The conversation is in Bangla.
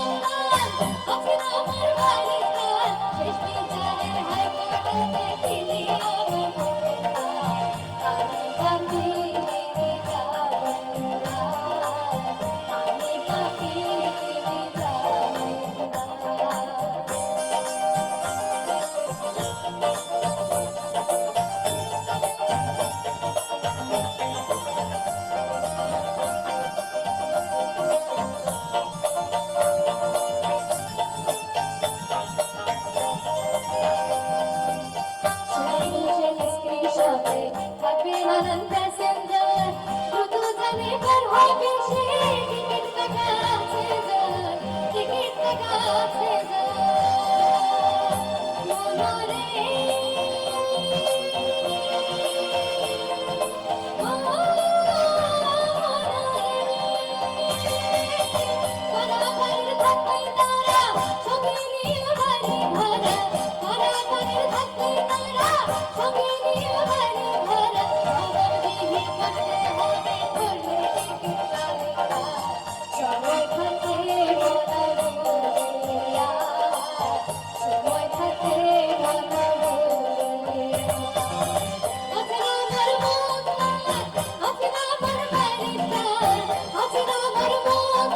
Oh, oh, oh, oh. and then আমার মন